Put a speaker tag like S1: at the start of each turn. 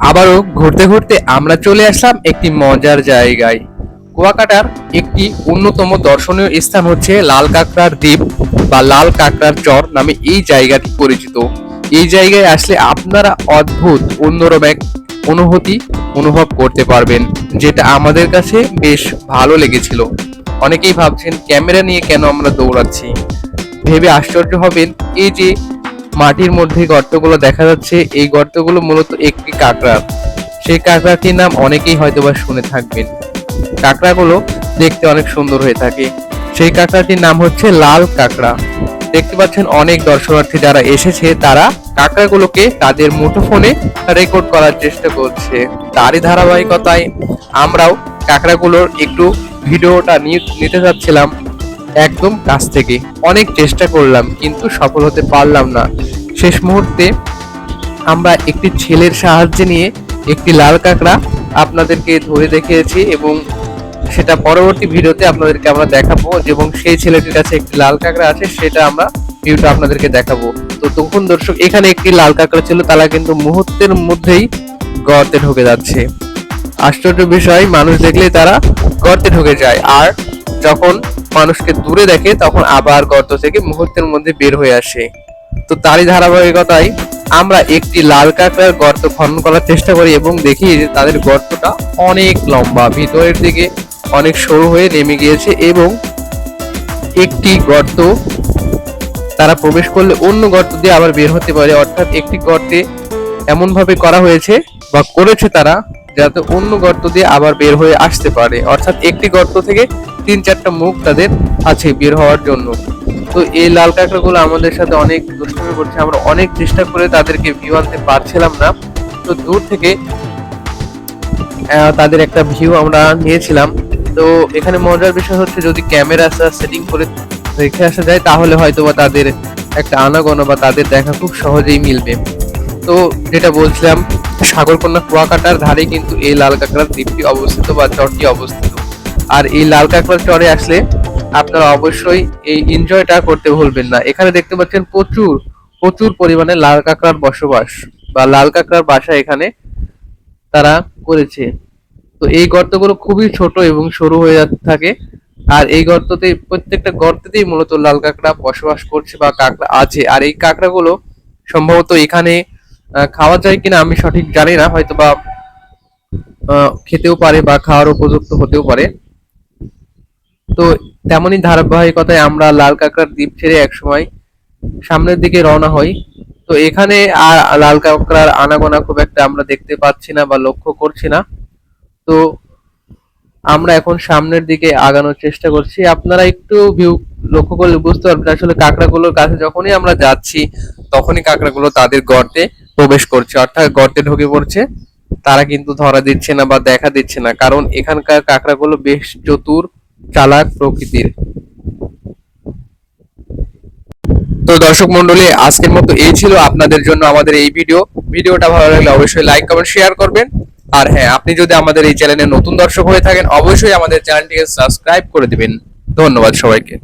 S1: আবারও ঘুরতে ঘুরতে আমরা চলে আসলাম একটি মজার জায়গায়। কুয়াকাটার একটি অন্যতম দর্শনীয় স্থান হচ্ছে লাল কাঁকড়ার দ্বীপ বা লাল কাঁকড়ার চর নামে এই জায়গাটি পরিচিত। এই জায়গায় আসলে আপনারা অদ্ভুত, অন্যরকম এক অনুভূতি অনুভব করতে পারবেন, যেটা আমাদের কাছে বেশ ভালো লেগেছিল। অনেকেই ভাবছেন, ক্যামেরা নিয়ে কেন আমরা দৌড়াচ্ছি? ভেবে আশ্চর্য হবেন, এই যে মাটির মধ্যে গর্তগুলো দেখা যাচ্ছে। এই গর্তগুলো মূলত একটি কাঁকড়ার সেই কাঁকড়াটির নাম অনেকেই হয়তোবা শুনে থাকবেন। কাঁকড়াগুলো দেখতে অনেক সুন্দর হয়ে থাকে। সেই কাঁকড়াটির নাম হচ্ছে লাল কাঁকড়া। দেখতে পাচ্ছেন অনেক দর্শনার্থী যারা এসেছে, তারা কাঁকড়াগুলোকে তাদের মুঠোফোনে রেকর্ড করার চেষ্টা করছে। তারই ধারাবাহিকতায় আমরাও কাঁকড়াগুলোর একটু ভিডিওটা নিতে যাচ্ছিলাম। একদম কাছ থেকে। অনেক চেষ্টা করলাম, কিন্তু সফল হতে পারলাম না। শেষ মুহূর্তে আমরা একটি ছেলের সাহায্যে নিয়ে একটি লাল কাঁকড়া আপনাদেরকে ধরে দেখিয়েছি এবং সেটা পরবর্তী ভিডিওতে আপনাদেরকে আমরা দেখাবো এবং সেই ছেলেটির কাছে একটি লাল কাঁকড়া আছে, সেটা আমরা ভিডিওটা আপনাদেরকে দেখাবো। তো তখন দর্শক, এখানে একটি লাল কাঁকড়া ছিল, তারা কিন্তু মুহূর্তের মধ্যেই গর্তে ঢুকে যাচ্ছে। আশ্চর্য বিষয়, মানুষ দেখলে তারা গর্তে ঢুকে যায়। আর যখন মানুষকে দূরে দেখে তখন আবার গর্ত থেকে মুহূর্তের মধ্যে বের হয়ে আসে। তো তারই ধারাবাহিকতায় আমরা একটি লাল কাঁকড়ার গর্ত খনন করার চেষ্টা করি এবং দেখি যে তাদের গর্তটা অনেক লম্বা, ভিতরের দিকে অনেক সরু হয়ে নেমে গিয়েছে এবং একটি গর্ত তারা প্রবেশ করলে অন্য গর্ত দিয়ে আবার বের হতে পারে। অর্থাৎ একটি গর্তে এমন ভাবে করা হয়েছে বা করেছে তারা যাতে অন্য গর্ত দিয়ে আবার বের হয়ে আসতে পারে। অর্থাৎ একটি গর্ত থেকে তিন চারটা মুখ তাদের আছে বের হওয়ার জন্য। তো এই লাল কাঁকড়াগুলো আমাদের সাথে অনেক দুষ্টুমি করছে, আমরা অনেক চেষ্টা করে তাদেরকে ভিউ আনতে পারছিলাম না। তো দূর থেকে তাদের একটা ভিউ আমরা নিয়েছিলাম। তো এখানে মজার বিষয় হচ্ছে যদি ক্যামেরা সেটিং করে রেখে আসা যায়, তাহলে হয়তো বা তাদের একটা আনাগোনা বা তাদের দেখা খুব সহজেই মিলবে। তো যেটা বলছিলাম, সাগরকন্যা কুয়াকাটার ধারে কিন্তু এই লাল কাঁকড়ার দ্বীপটি অবস্থিত বা চরটি অবস্থিত। আর এই লাল কাঁকড়ার চরে আসলে আপনারা অবশ্যই এই এনজয়টা করতে ভুলবেন না। এখানে দেখতে পাচ্ছেন প্রচুর প্রচুর পরিমাণে লাল কাঁকড়ার বসবাস বা লাল কাঁকড়ার বাসা এখানে তারা করেছে। তো এই গর্তগুলো খুবই ছোট এবং সরু হয়ে থাকে। আর এই গর্ততে, প্রত্যেকটা গর্তেতেই মূলত লাল কাঁকড়া বসবাস করছে বা কাঁকড়া আছে। আর এই কাঁকড়াগুলো সম্ভবত এখানে খাওয়া যায় কিনা আমি সঠিক জানি না হয়তো বা খেতেও পারে বা খাওয়ার উপযুক্ত হতেও পারে। তো তেমনই ধারাবাহিকতায় আমরা লাল কাঁকড়ার দ্বীপ ছেড়ে একসময় সামনের দিকে রওনা হই। তো এখানে আর লাল কাঁকড়ার আনাগোনা খুব একটা আমরা দেখতে পাচ্ছি না বা লক্ষ্য করছি না। তো আমরা এখন সামনের দিকে আগানোর চেষ্টা করছি। আপনারা একটু ভিউ লক্ষ্য করলে বুঝতে পারবেন আসলে কাঁকড়াগুলোর কাছে যখনই আমরা যাচ্ছি, তখনই কাঁকড়াগুলো তাদের গর্তে প্রবেশ করছে। অর্থাৎ গর্তে ঢুকে পড়ছে। তারা কিন্তু ধরা দিচ্ছে না বা দেখা দিচ্ছে না। কারণ এখানকার কাঁকড়াগুলো বেশ চতুর চালাক প্রকৃতির। তো দর্শক মন্ডলী আজকের মতো এই ছিল আপনাদের জন্য আমাদের এই ভিডিও। ভিডিওটা ভালো লাগলে অবশ্যই লাইক কমেন্ট শেয়ার করবেন। আর হ্যাঁ আপনি যদি আমাদের এই চ্যানেলে নতুন দর্শক হয়ে থাকেন, অবশ্যই আমাদের চ্যানেলটিকে সাবস্ক্রাইব করে দিবেন। ধন্যবাদ সবাইকে।